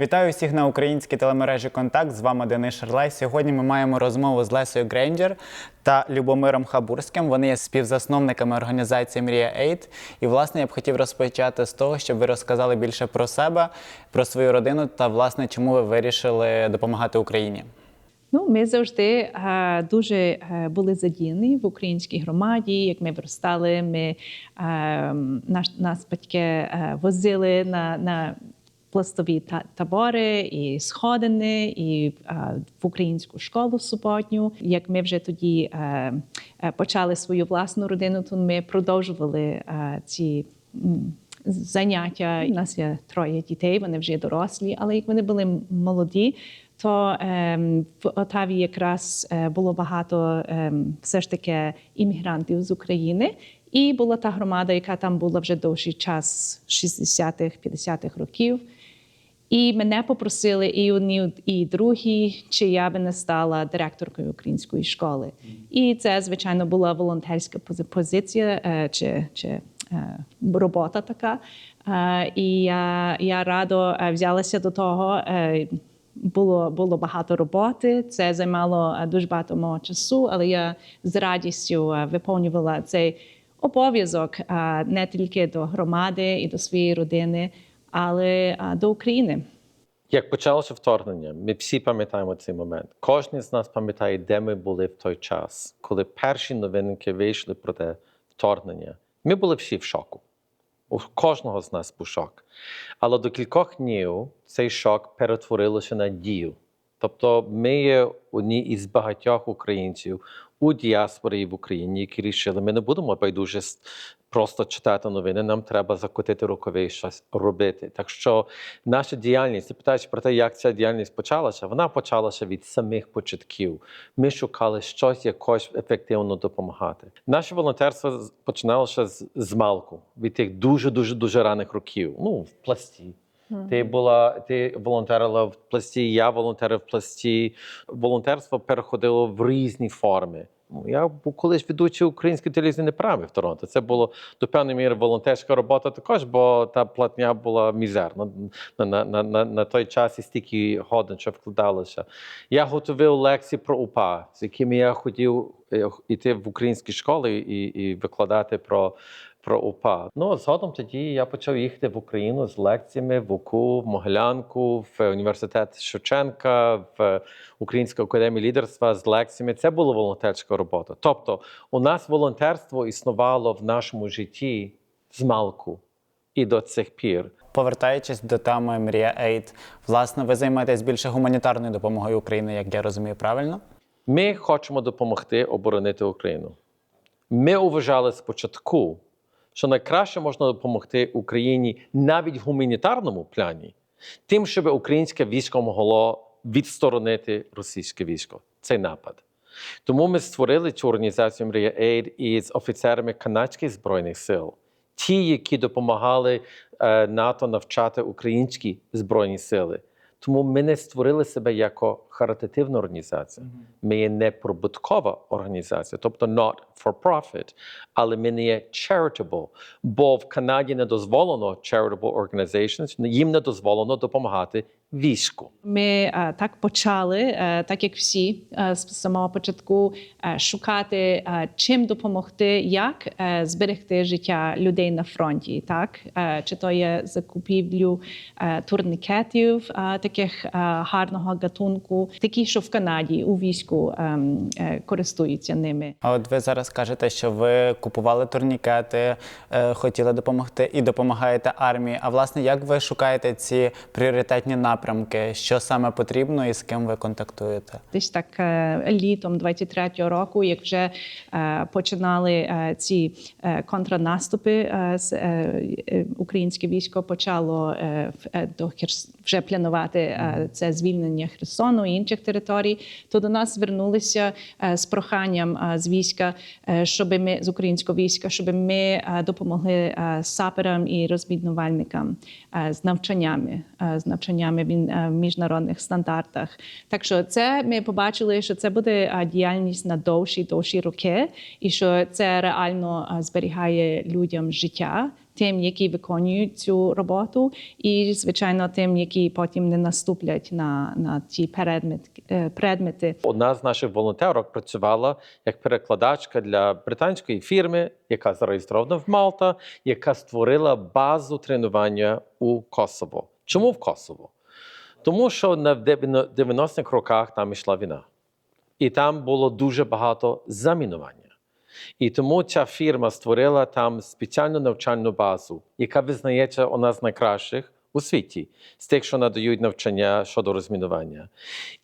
Вітаю всіх на українській телемережі Контакт. З вами Денис Шарлей. Сьогодні ми маємо розмову з Лесою Грейнджер та Любомиром Хабурським. Вони є співзасновниками організації Мрія Ейд. І власне я б хотів розпочати з того, щоб ви розказали більше про себе, про свою родину та власне чому ви вирішили допомагати Україні. Ну, ми завжди е, дуже е, були задіяні в українській громаді. Як ми виростали, ми е, наш, нас батьки е, возили на, на пластові та, табори і сходини, і е, в українську школу суботню. Як ми вже тоді е, е, почали свою власну родину, то ми продовжували ці. Заняття у нас є троє дітей, вони вже дорослі, але як вони були молоді, то ем, в Отаві якраз було багато ем, все ж таки іммігрантів з України. І була та громада, яка там була вже довший час 60-х, 50-х років. І мене попросили і одні, і другі, чи я би не стала директоркою української школи. І це, звичайно, була волонтерська пози- позиція е, чи, чи е, робота така. Е, І я, я радо взялася до того. Було, було багато роботи, це займало дуже багато мого часу, але я з радістю виповнювала цей обов'язок не тільки до громади і до своєї родини, але до України. Як почалося вторгнення, ми всі пам'ятаємо цей момент. Кожен з нас пам'ятає, де ми були в той час, коли перші новинки вийшли про те вторгнення. Ми були всі в шоку. У кожного з нас був шок. Але до кількох днів цей шок перетворилося на дію. Тобто, ми є одні із багатьох українців у діаспорі в Україні, які рішили, ми не будемо байдуже просто читати новини, нам треба закотити рукави і щось робити. Так що наша діяльність, ти питаєш про те, як ця діяльність почалася, вона почалася від самих початків. Ми шукали щось якось ефективно допомагати. Наше волонтерство починалося з, з малку, від тих дуже дуже дуже ранних років. Ну, в пласті. Ти була, ти волонтерила в пласті, я волонтерив в пласті. Волонтерство переходило в різні форми. Ну, Я був колись ведучий української телевізійної програми в Торонто. Це було до певної міри волонтерська робота також, бо та платня була мізерна на, на, на, на, той час і стільки годин, що вкладалося. Я готував лекції про УПА, з якими я хотів е, йти в українські школи і, і викладати про про УПА. Ну, згодом тоді я почав їхати в Україну з лекціями в УКУ, в Могилянку, в університет Шевченка, в Українську академію лідерства з лекціями. Це була волонтерська робота. Тобто, у нас волонтерство існувало в нашому житті з малку і до цих пір. Повертаючись до теми Мрія Ейд, власне, ви займаєтесь більше гуманітарною допомогою України, як я розумію, правильно? Ми хочемо допомогти оборонити Україну. Ми вважали спочатку, що найкраще можна допомогти Україні навіть в гуманітарному плані, тим, щоб українське військо могло відсторонити російське військо. Цей напад. Тому ми створили цю організацію Мрія Aid із офіцерами канадських збройних сил, ті, які допомагали е, НАТО навчати українські збройні сили. Тому ми не створили себе як харитативна організація. Ми є неприбуткова організація, тобто not for profit, але ми не є charitable, бо в Канаді не дозволено charitable organizations, їм не дозволено допомагати війську. Ми е, так почали, е, так як всі е, з самого початку, шукати, чим допомогти, як зберегти життя людей на фронті. Так чи то є закупівлю турнікетів, е, таких гарного гатунку, такі, що в Канаді у війську ем, користуються ними. А от ви зараз кажете, що ви купували турнікети, хотіли допомогти і допомагаєте армії. А власне, як ви шукаєте ці пріоритетні напрямки? Що саме потрібно і з ким ви контактуєте? Десь так е, літом 23-го року, як вже е, починали е, ці контрнаступи, українське військо почало до вже планувати це звільнення Херсону і інших територій, то до нас звернулися з проханням з війська, щоб ми з українського війська, щоб ми допомогли саперам і розмінувальникам е, з навчаннями, з навчаннями міжнародних стандартах. Так що це ми побачили, що це буде е, діяльність на довші довші роки, і що це реально е, зберігає людям життя. тим, які виконують цю роботу, і звичайно тим, які потім не наступлять на, на е, предмети. Одна з наших волонтерок працювала як перекладачка для британської фірми, яка зареєстрована в Малта, яка створила базу тренування у Косово. Чому в Косово? Тому що на 90-х роках там йшла війна, і там було дуже багато замінування. І тому ця фірма створила там спеціальну навчальну базу, яка визнається одна з найкращих у світі, з тих, що надають навчання щодо розмінування.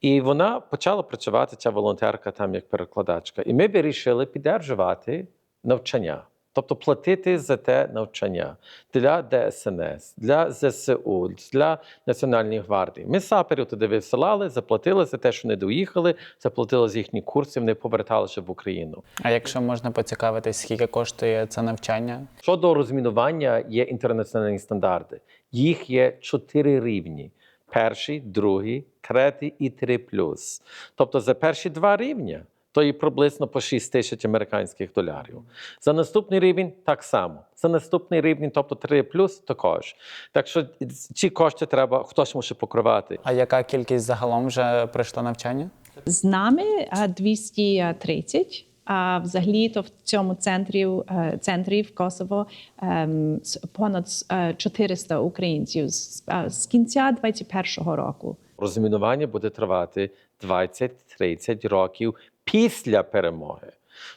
І вона почала працювати, ця волонтерка там як перекладачка. І ми вирішили підтримувати навчання. Тобто платити за те навчання для ДСНС, для ЗСУ, для Національної гвардії. Ми саперів туди висилали, заплатили за те, що не доїхали, заплатили з їхніх курсів, не поверталися в Україну. А якщо можна поцікавитись, скільки коштує це навчання? Щодо розмінування є інтернаціональні стандарти. Їх є чотири рівні: перший, другий, третій і три плюс. Тобто за перші два рівня то є приблизно по 6 тисяч американських доларів. За наступний рівень так само. За наступний рівень, тобто 3 плюс, також. Так що ці кошти треба, хтось мусить покривати. А яка кількість загалом вже пройшла навчання? З нами а, 230. А взагалі, то в цьому центрі, е, центрі в Косово ем, понад е, 400 українців з, з кінця 21-го року. Розмінування буде тривати 20-30 років після перемоги.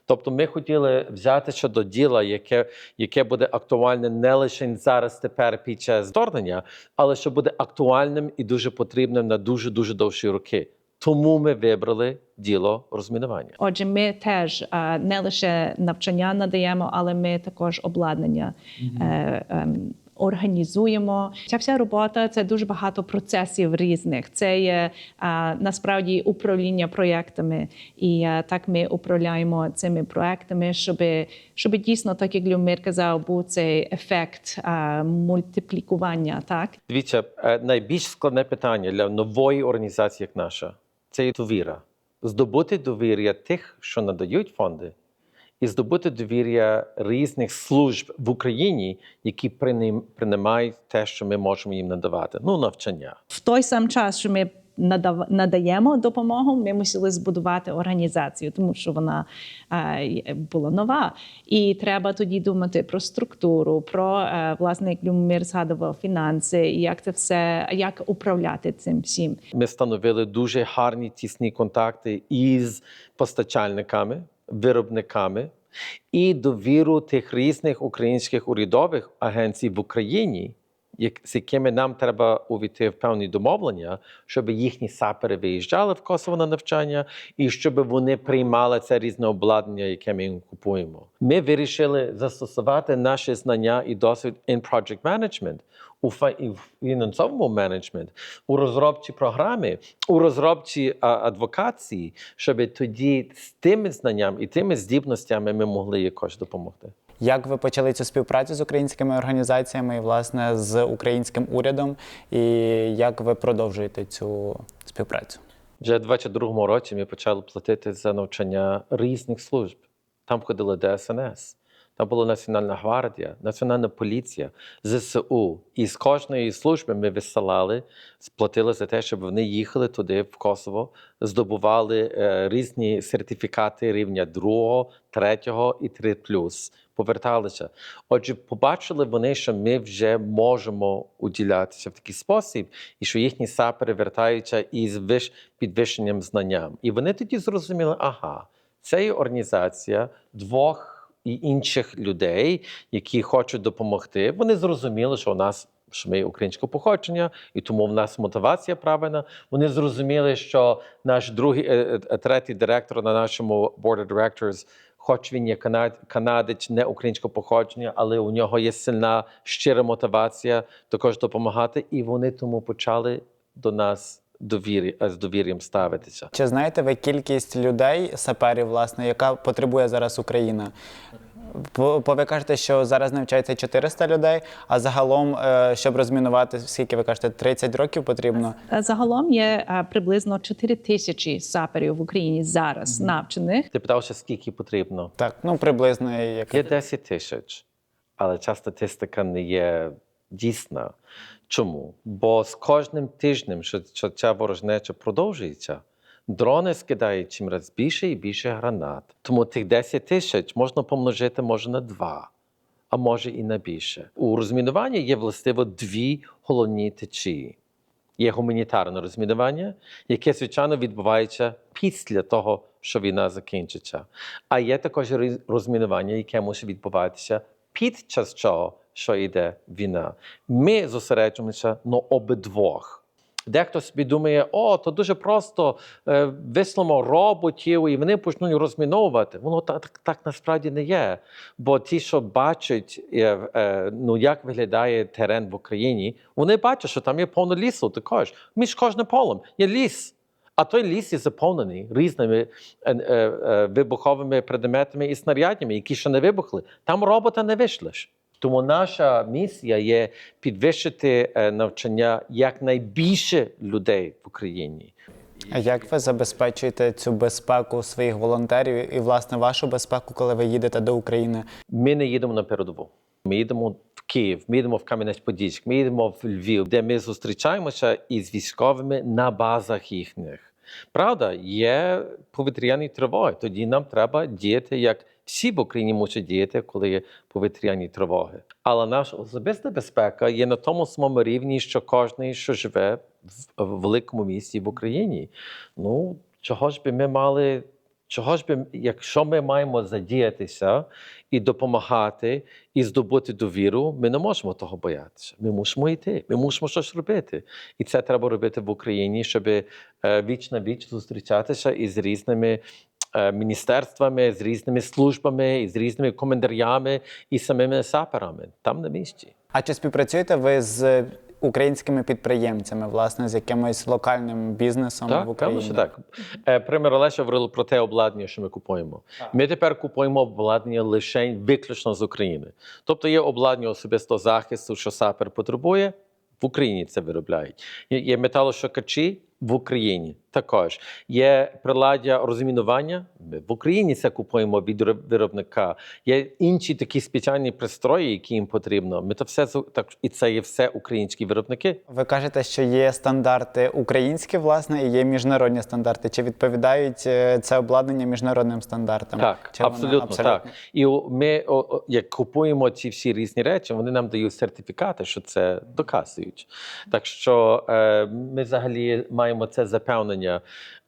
Тобто ми хотіли взятися до діла, яке, яке буде актуальне не лише зараз, тепер під час вторгнення, але що буде актуальним і дуже потрібним на дуже дуже довші роки. Тому ми вибрали діло розмінування. Отже, ми теж не лише навчання надаємо, але ми також обладнання е, ем, організуємо. Ця вся робота це дуже багато процесів різних. Це є насправді управління проєктами, і так ми управляємо цими проектами, щоб, щоб дійсно, так як Любомир казав, був цей ефект мультиплікування. Так Дивіться, е, найбільш складне питання для нової організації, як наша, це довіра. Здобути довір'я тих, що надають фонди, і здобути довір'я різних служб в Україні, які приймають те, що ми можемо їм надавати. Ну, навчання. в той сам час, що ми надаємо допомогу, ми мусили збудувати організацію, тому що вона е, була нова. І треба тоді думати про структуру, про е, власне, як Любомир згадував, фінанси, і як це все, як управляти цим всім. Ми встановили дуже гарні тісні контакти із постачальниками, виробниками і довіру тих різних українських урядових агенцій в Україні, з якими нам треба увійти в певні домовлення, щоб їхні сапери виїжджали в Косово на навчання, і щоб вони приймали це різне обладнання, яке ми їм купуємо. Ми вирішили застосувати наші знання і досвід in project management, у фінансовому менеджмент, у розробці програми, у розробці адвокації, щоб тоді з тими знаннями і тими здібностями ми могли якось допомогти. Як ви почали цю співпрацю з українськими організаціями і власне з українським урядом? І як ви продовжуєте цю співпрацю? Вже в 22-му році ми почали платити за навчання різних служб. Там ходили ДСНС, там була Національна гвардія, Національна поліція, ЗСУ. І з кожної служби ми висилали, сплатили за те, щоб вони їхали туди, в Косово, здобували е, різні сертифікати рівня другого, третього і 3 поверталися. Отже, побачили вони, що ми вже можемо уділятися в такий спосіб, і що їхні сапери вертаються із виш підвищенням знанням. І вони тоді зрозуміли, ага, це є організація двох і інших людей, які хочуть допомогти. Вони зрозуміли, що у нас. Що ми українського походження, і тому в нас мотивація правильна. Вони зрозуміли, що наш другий е, е, третій директор на нашому board of directors, хоч він є канад, канадець, не українського походження, але у нього є сильна щира мотивація також допомагати. І вони тому почали до нас довірі, е, з довір'ям ставитися. Чи знаєте ви кількість людей, саперів, власне, яка потребує зараз Україна? Бо ви кажете, що зараз навчається 400 людей, а загалом, е, щоб розмінувати, скільки ви кажете, 30 років потрібно. Е, Загалом є приблизно 4 тисячі саперів в Україні зараз навчених. Ти питався, скільки потрібно? Так, ну приблизно як Є 10 тисяч. але ця статистика не є дійсна. Чому? Бо з кожним тижнем, що, ця ворожнеча продовжується, дрони скидають чим раз більше і більше гранат. Тому тих 10 тисяч можна помножити може на два, а може і на більше. У розмінуванні є властиво дві головні течії. Є гуманітарне розмінування, яке, звичайно, відбувається після того, що війна закінчиться. А є також розмінування, яке мусить відбуватися під час того, що йде війна. Ми зосереджуємося на обидвох. Дехто собі думає, о, то дуже просто е, роботів, і вони почнуть розміновувати. Воно так, так, насправді не є. Бо ті, що бачать, е, е, ну як виглядає терен в Україні, вони бачать, що там є повно лісу також. Між кожним полем є ліс. А той ліс є заповнений різними е, вибуховими предметами і снарядами, які ще не вибухли. Там робота не вийшлеш. Тому наша місія є підвищити е, навчання якнайбільше людей в Україні. А як ви забезпечуєте цю безпеку своїх волонтерів і, власне, вашу безпеку, коли ви їдете до України? Ми не їдемо на передову. Ми їдемо в Київ, ми їдемо в Кам'янець-Подільськ, ми їдемо в Львів, де ми зустрічаємося із військовими на базах їхніх. Правда, є повітряні тривоги. Тоді нам треба діяти, як всі в Україні мусять діяти, коли є повітряні тривоги. Але наша особиста безпека є на тому самому рівні, що кожен, що живе в, великому місті в Україні. Ну, чого ж би ми мали Чого ж би, якщо ми маємо задіятися і допомагати, і здобути довіру, ми не можемо того боятися. Ми мусимо йти, ми мусимо щось робити. І це треба робити в Україні, щоб е, віч на віч зустрічатися із різними міністерствами, з різними службами, і з різними коментарями і самими саперами там на місці. А чи співпрацюєте ви з українськими підприємцями, власне, з якимось локальним бізнесом в Україні? певно, що так. Е, Пример Олеша говорили про те обладнання, що ми купуємо. Ми тепер купуємо обладнання лише виключно з України. Тобто є обладнання особистого захисту, що сапер потребує. В Україні це виробляють. Є, є металошукачі в Україні також. Є приладдя розмінування. Ми в Україні це купуємо від виробника. Є інші такі спеціальні пристрої, які їм потрібно. Ми то все так і це є все українські виробники. Ви кажете, що є стандарти українські, власне, і є міжнародні стандарти. Чи відповідають е, це обладнання міжнародним стандартам? Так, Чи воно абсолютно, так. І ми, як купуємо ці всі різні речі, вони нам дають сертифікати, що це доказують. Так що е, ми взагалі маємо це запевнення,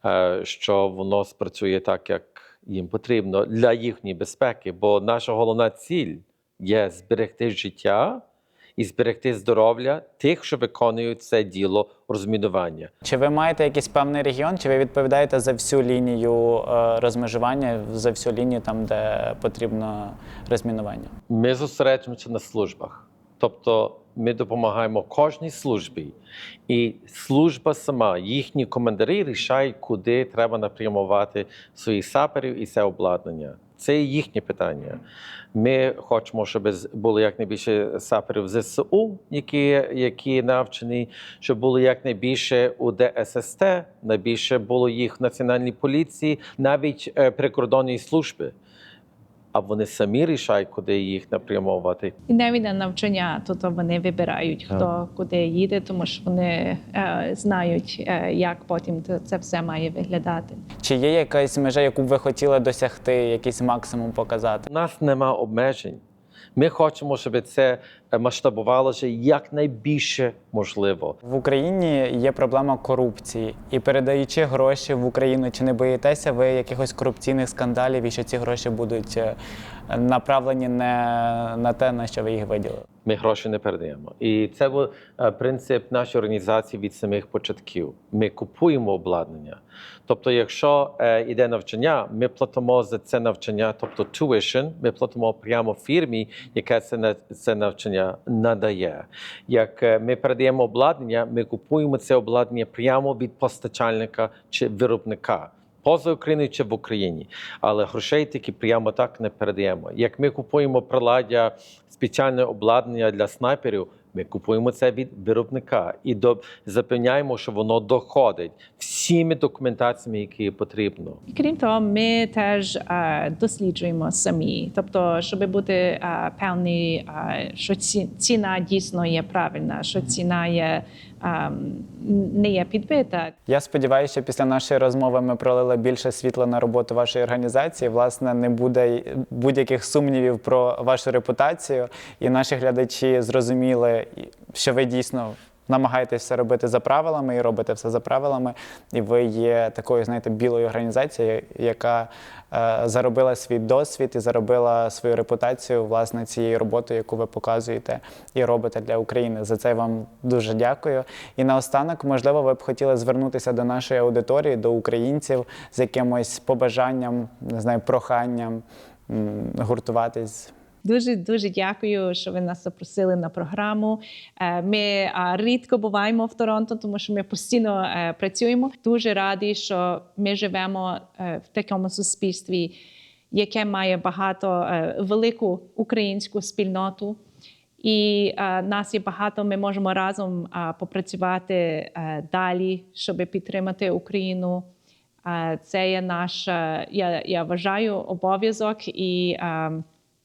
е, що воно спрацює так, як їм потрібно для їхньої безпеки. Бо наша головна ціль є зберегти життя і зберегти здоров'я тих, що виконують це діло розмінування. Чи ви маєте якийсь певний регіон, чи ви відповідаєте за всю лінію е, розмежування, за всю лінію там, де потрібно розмінування? Ми зосереджуємося на службах. Тобто ми допомагаємо кожній службі, і служба сама, їхні командарі рішають, куди треба напрямувати своїх саперів і це обладнання. Це їхнє питання. Ми хочемо, щоб було якнайбільше саперів ЗСУ, які, які навчені, щоб було якнайбільше у ДССТ, найбільше було їх в національній поліції, навіть е, прикордонні служби. А вони самі рішають, куди їх напрямовувати. І навіть на навчання, то, то вони вибирають, хто а. куди їде, тому що вони е, знають, е, як потім це- це все має виглядати. Чи є якась межа, яку б ви хотіли досягти, якийсь максимум показати? У нас нема обмежень. Ми хочемо, щоб це е, масштабувалося якнайбільше можливо. В Україні є проблема корупції, і передаючи гроші в Україну, чи не боїтеся ви якихось корупційних скандалів і що ці гроші будуть е, направлені не на те, на що ви їх виділили? Ми гроші не передаємо. І це був е, принцип нашої організації від самих початків. Ми купуємо обладнання. Тобто, якщо е, йде навчання, ми платимо за це навчання, тобто tuition, ми платимо прямо фірмі, яка це, це навчання надає. Як е, ми передаємо обладнання, ми купуємо це обладнання прямо від постачальника чи виробника. Поза Україною чи в Україні, але грошей тільки прямо так не передаємо. Як ми купуємо приладдя, спеціальне обладнання для снайперів, ми купуємо це від виробника і до, запевняємо, що воно доходить. Всіми документаціями, які потрібно. І крім того, ми теж е, досліджуємо самі, тобто, щоб бути е, певні, е, що ці, ціна дійсно є правильна, що ціна є не є підбита. Я сподіваюся, що після нашої розмови ми пролили більше світла на роботу вашої організації. Власне, не буде будь-яких сумнівів про вашу репутацію, і наші глядачі зрозуміли, що ви дійсно. Намагаєтесь все робити за правилами і робите все за правилами, і ви є такою, знаєте, білою організацією, яка е, заробила свій досвід і заробила свою репутацію власне цією роботою, яку ви показуєте і робите для України. За це я вам дуже дякую. І наостанок, можливо, ви б хотіли звернутися до нашої аудиторії, до українців з якимось побажанням, не знаю, проханням гуртуватись. Дуже дуже дякую, що ви нас запросили на програму. Е, Ми е, рідко буваємо в Торонто, тому що ми постійно е, працюємо. Дуже раді, що ми живемо в такому суспільстві, яке має багато велику українську спільноту. І е, нас є багато. Ми можемо разом е, попрацювати е, далі, щоб підтримати Україну. Е, Це є наш, е, я, я вважаю, обов'язок і е,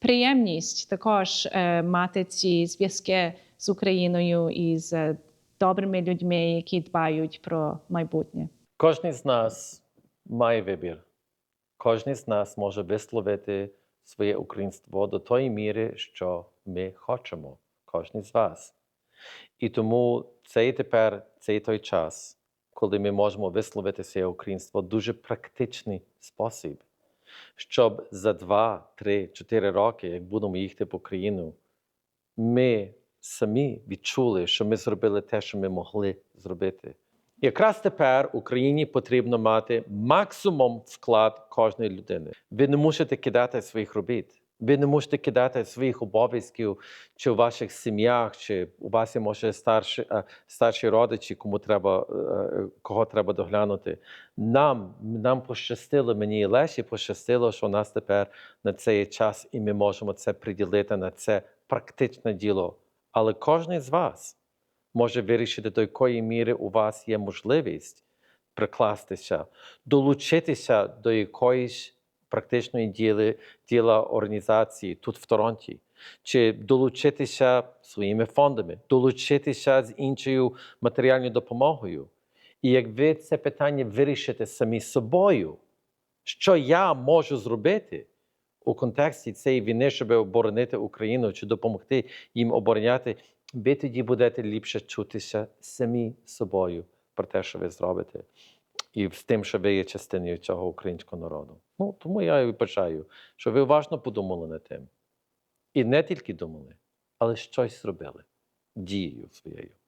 приємність також е, мати ці зв'язки з Україною і з е, добрими людьми, які дбають про майбутнє. Кожен з нас має вибір. Кожен з нас може висловити своє українство до тої міри, що ми хочемо, кожен з вас. І тому цей тепер цей той час, коли ми можемо висловити своє українство в дуже практичний спосіб, щоб за два, три, чотири роки, як будемо їхати по країну, ми самі відчули, що ми зробили те, що ми могли зробити. Якраз тепер Україні потрібно мати максимум вклад кожної людини. Ви не мусите кидати своїх робіт. Ви не можете кидати своїх обов'язків чи у ваших сім'ях, чи у вас є може старші, е, старші родичі, кому треба, е, кого треба доглянути. Нам, нам пощастило, мені і Лесі пощастило, що у нас тепер на це є час, і ми можемо це приділити на це практичне діло. Але кожен з вас може вирішити, до якої міри у вас є можливість прикластися, долучитися до якоїсь практичної діли, діла організації тут в Торонті, чи долучитися своїми фондами, долучитися з іншою матеріальною допомогою. І як ви це питання вирішите самі собою, що я можу зробити у контексті цієї війни, щоб оборонити Україну чи допомогти їм обороняти, ви тоді будете ліпше чутися самі собою про те, що ви зробите, і з тим, що ви є частиною цього українського народу. Ну, тому я і бажаю, що ви уважно подумали над тим. І не тільки думали, але щось зробили дією своєю.